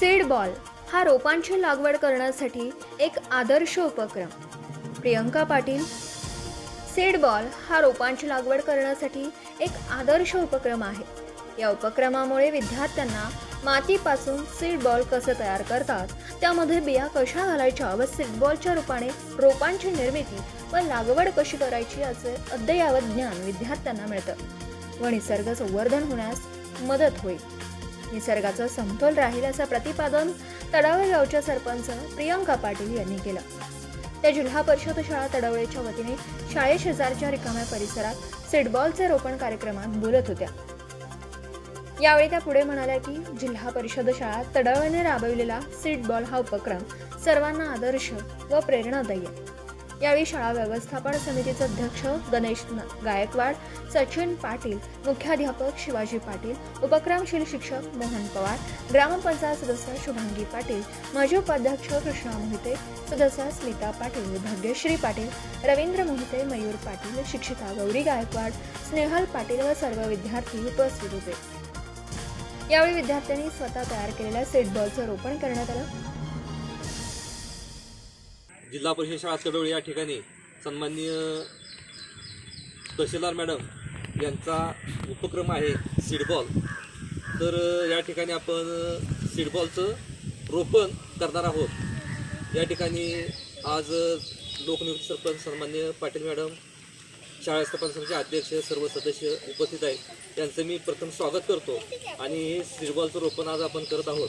Seed ball हा रोपांची लागवड करण्यासाठी एक आदर्श उपक्रम. प्रियंका पाटील सीड बॉल हा रोपांची लागवड करण्यासाठी एक आदर्श उपक्रम आहे. या उपक्रमामुळे विद्यार्थ्यांना मातीपासून सीड बॉल कसं तयार करतात त्यामध्ये बिया कशा घालायच्या व सीड बॉलच्या रूपाने रोपांची निर्मिती व लागवड कशी करायची याचे अद्ययावत ज्ञान विद्यार्थ्यांना मिळतं. व निसर्ग संवर्धन होण्यास मदत होईल. निसर्गाचा समतोल राहील असं प्रतिपादन तडावळे गावच्या सरपंच प्रियंका पाटील यांनी केलं. त्या जिल्हा परिषद शाळा तडवळेच्या वतीने शाळेशेजारच्या रिकाम्या परिसरात सीडबॉलचे रोपण कार्यक्रमात बोलत होत्या. यावेळी त्या पुढे म्हणाल्या की जिल्हा परिषद शाळा तडवळेने राबविलेला सीडबॉल हा उपक्रम सर्वांना आदर्श व प्रेरणादायी आहे. यावेळी शाळा व्यवस्थापन समितीचे अध्यक्ष गणेश गायकवाड सचिन पाटील मुख्याध्यापक शिवाजी पाटील उपक्रमशील शिक्षक मोहन पवार ग्रामपंचायत सदस्य शुभांगी पाटील माजी उपाध्यक्ष कृष्णा मोहिते सदस्य स्मिता पाटील भाग्यश्री पाटील रवींद्र मोहिते मयूर पाटील शिक्षिका गौरी गायकवाड स्नेहल पाटील व सर्व विद्यार्थी उपस्थित होते. यावेळी विद्यार्थ्यांनी स्वतः तयार केलेल्या सेटबॉलचं रोपण करण्यात आलं. जिल्हा परिषद शाळा कडवळी या ठिकाणी सन्माननीय तहसीलदार मॅडम यांचा उपक्रम आहे सीडबॉल. तर या ठिकाणी आपण सीडबॉलचं रोपण करणार आहोत. या ठिकाणी आज अ, लोकनियुक्त सरपंच सन्मान्य पाटील मॅडम शाळा स्थापन समितीचे अध्यक्ष सर्व सदस्य उपस्थित आहेत. यांचं मी प्रथम स्वागत करतो आणि हे सीडबॉलचं रोपण आज आपण करत आहोत.